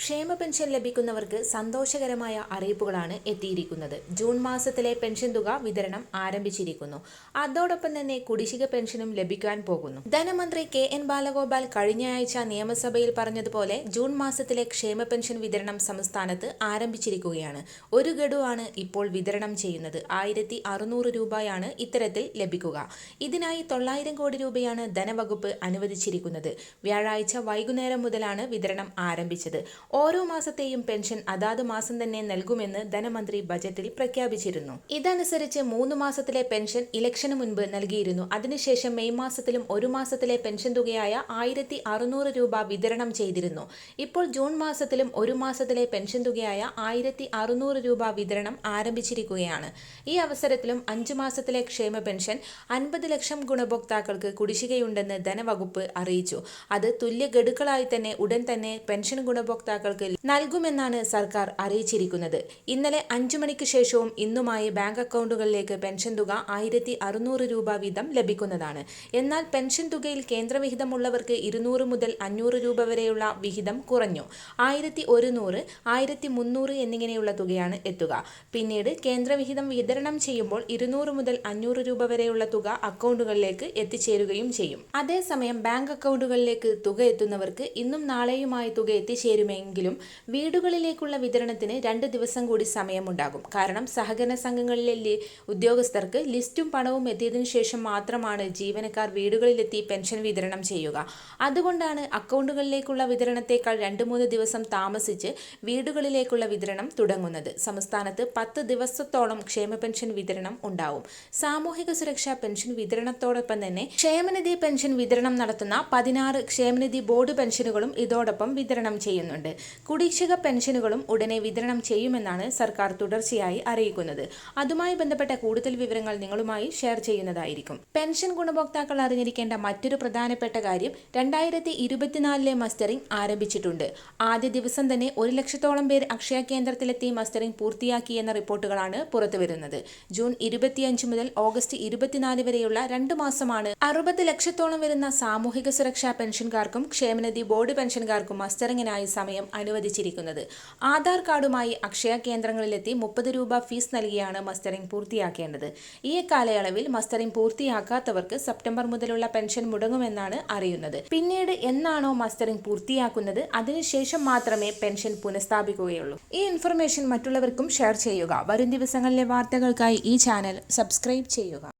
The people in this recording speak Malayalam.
ക്ഷേമ പെൻഷൻ ലഭിക്കുന്നവർക്ക് സന്തോഷകരമായ അറിയിപ്പുകളാണ് എത്തിയിരിക്കുന്നത്. ജൂൺ മാസത്തിലെ പെൻഷൻ തുക വിതരണം ആരംഭിച്ചിരിക്കുന്നു. അതോടൊപ്പം തന്നെ കുടിശ്ശിക പെൻഷനും ലഭിക്കാൻ പോകുന്നു. ധനമന്ത്രി കെ എൻ ബാലഗോപാൽ കഴിഞ്ഞയാഴ്ച നിയമസഭയിൽ പറഞ്ഞതുപോലെ ജൂൺ മാസത്തിലെ ക്ഷേമ പെൻഷൻ വിതരണം സംസ്ഥാനത്ത് ആരംഭിച്ചിരിക്കുകയാണ്. ഒരു ഗഡുവാണ് ഇപ്പോൾ വിതരണം ചെയ്യുന്നത്. ആയിരത്തി അറുന്നൂറ് രൂപയാണ് ഇത്തരത്തിൽ ലഭിക്കുക. ഇതിനായി തൊള്ളായിരം കോടി രൂപയാണ് ധനവകുപ്പ് അനുവദിച്ചിരിക്കുന്നത്. വ്യാഴാഴ്ച വൈകുന്നേരം മുതലാണ് വിതരണം ആരംഭിച്ചത്. ഓരോ മാസത്തെയും പെൻഷൻ അതാത് മാസം തന്നെ നൽകുമെന്ന് ധനമന്ത്രി ബജറ്റിൽ പ്രഖ്യാപിച്ചിരുന്നു. ഇതനുസരിച്ച് മൂന്ന് മാസത്തിലെ പെൻഷൻ ഇലക്ഷന് മുൻപ് നൽകിയിരുന്നു. അതിനുശേഷം മെയ് മാസത്തിലും ഒരു മാസത്തിലെ പെൻഷൻ തുകയായ ആയിരത്തി രൂപ വിതരണം ചെയ്തിരുന്നു. ഇപ്പോൾ ജൂൺ മാസത്തിലും ഒരു മാസത്തിലെ പെൻഷൻ തുകയായ ആയിരത്തി അറുന്നൂറ് രൂപ വിതരണം ആരംഭിച്ചിരിക്കുകയാണ്. ഈ അവസരത്തിലും അഞ്ച് മാസത്തിലെ ക്ഷേമ പെൻഷൻ അൻപത് ലക്ഷം ഗുണഭോക്താക്കൾക്ക് കുടിശ്ശികയുണ്ടെന്ന് ധനവകുപ്പ് അറിയിച്ചു. അത് തുല്യ ഗഡുക്കളായി തന്നെ ഉടൻ തന്നെ പെൻഷൻ ഗുണഭോക്താക്കൾക്ക് നൽകുമെന്നാണ് സർക്കാർ അറിയിച്ചിരിക്കുന്നത്. ഇന്നലെ അഞ്ചു മണിക്ക് ശേഷവും ഇന്നുമായി ബാങ്ക് അക്കൗണ്ടുകളിലേക്ക് പെൻഷൻ തുക ആയിരത്തി അറുന്നൂറ് രൂപ വീതം ലഭിക്കുന്നതാണ്. എന്നാൽ പെൻഷൻ തുകയിൽ കേന്ദ്രവിഹിതമുള്ളവർക്ക് ഇരുന്നൂറ് മുതൽ അഞ്ഞൂറ് രൂപ വരെയുള്ള വിഹിതം കുറഞ്ഞു. ആയിരത്തി ഒരുന്നൂറ് ആയിരത്തി മുന്നൂറ് എന്നിങ്ങനെയുള്ള തുകയാണ് എത്തുക. പിന്നീട് കേന്ദ്രവിഹിതം വിതരണം ചെയ്യുമ്പോൾ ഇരുന്നൂറ് മുതൽ അഞ്ഞൂറ് രൂപ വരെയുള്ള തുക അക്കൗണ്ടുകളിലേക്ക് എത്തിച്ചേരുകയും ചെയ്യും. അതേസമയം ബാങ്ക് അക്കൗണ്ടുകളിലേക്ക് തുക എത്തുന്നവർക്ക് ഇന്നും നാളെയുമായി തുക എത്തിച്ചേരുമെങ്കിലും വീടുകളിലേക്കുള്ള വിതരണത്തിന് രണ്ട് ദിവസം കൂടി സമയമുണ്ടാകും. കാരണം സഹകരണ സംഘങ്ങളിലെ ഉദ്യോഗസ്ഥർക്ക് ലിസ്റ്റും പണവും എത്തിയതിനു ശേഷം മാത്രമാണ് ജീവനക്കാർ വീടുകളിലെത്തി പെൻഷൻ വിതരണം ചെയ്യുക. അതുകൊണ്ടാണ് അക്കൗണ്ടുകളിലേക്കുള്ള വിതരണത്തേക്കാൾ രണ്ട് മൂന്ന് ദിവസം താമസിച്ച് വീടുകളിലേക്കുള്ള വിതരണം തുടങ്ങുന്നത്. സംസ്ഥാനത്ത് പത്ത് ദിവസത്തോളം ക്ഷേമ പെൻഷൻ വിതരണം ഉണ്ടാവും. സാമൂഹിക സുരക്ഷാ പെൻഷൻ വിതരണത്തോടൊപ്പം തന്നെ ക്ഷേമനിധി പെൻഷൻ വിതരണം നടത്തുന്ന പതിനാറ് ക്ഷേമനിധി ബോർഡ് പെൻഷനുകളും ഇതോടൊപ്പം വിതരണം ചെയ്യുന്നുണ്ട്. കുടിശ്ശിക പെൻഷനുകളും ഉടനെ വിതരണം ചെയ്യുമെന്നാണ് സർക്കാർ തുടർച്ചയായി അറിയിക്കുന്നത്. അതുമായി ബന്ധപ്പെട്ട കൂടുതൽ വിവരങ്ങൾ നിങ്ങളുമായി ഷെയർ ചെയ്യുന്നതായിരിക്കും. പെൻഷൻ ഗുണഭോക്താക്കൾ അറിഞ്ഞിരിക്കേണ്ട മറ്റൊരു പ്രധാനപ്പെട്ട കാര്യം രണ്ടായിരത്തി ഇരുപത്തിനാലിലെ മസ്റ്ററിംഗ് ആരംഭിച്ചിട്ടുണ്ട്. ആദ്യ ദിവസം തന്നെ ഒരു ലക്ഷത്തോളം പേർ അക്ഷയ കേന്ദ്രത്തിലെത്തി മസ്റ്ററിംഗ് പൂർത്തിയാക്കി എന്ന റിപ്പോർട്ടുകളാണ് പുറത്തുവരുന്നത്. ജൂൺ ഇരുപത്തിയഞ്ച് മുതൽ ഓഗസ്റ്റ് ഇരുപത്തിനാല് വരെയുള്ള രണ്ടു മാസമാണ് അറുപത് ലക്ഷത്തോളം വരുന്ന സാമൂഹിക സുരക്ഷാ പെൻഷൻകാർക്കും ക്ഷേമനിധി ബോർഡ് പെൻഷൻകാർക്കും മസ്റ്ററിംഗിനായി സമയം അനുവദിച്ചിരിക്കുന്നത്. ആധാർ കാർഡുമായി അക്ഷയ കേന്ദ്രങ്ങളിലെത്തി മുപ്പത് രൂപ ഫീസ് നൽകിയാണ് മസ്റ്ററിംഗ് പൂർത്തിയാക്കേണ്ടത്. ഈ കാലയളവിൽ മസ്റ്ററിംഗ് പൂർത്തിയാക്കാത്തവർക്ക് സെപ്റ്റംബർ മുതലുള്ള പെൻഷൻ മുടങ്ങുമെന്നാണ് അറിയുന്നത്. പിന്നീട് എന്നാണോ മസ്റ്ററിംഗ് പൂർത്തിയാക്കുന്നത്? അതിനുശേഷം മാത്രമേ പെൻഷൻ പുനഃസ്ഥാപിക്കുകയുള്ളൂ. ഈ ഇൻഫർമേഷൻ മറ്റുള്ളവർക്കും ഷെയർ ചെയ്യുക. വരും ദിവസങ്ങളിലെ വാർത്തകൾക്കായി ഈ ചാനൽ സബ്സ്ക്രൈബ് ചെയ്യുക.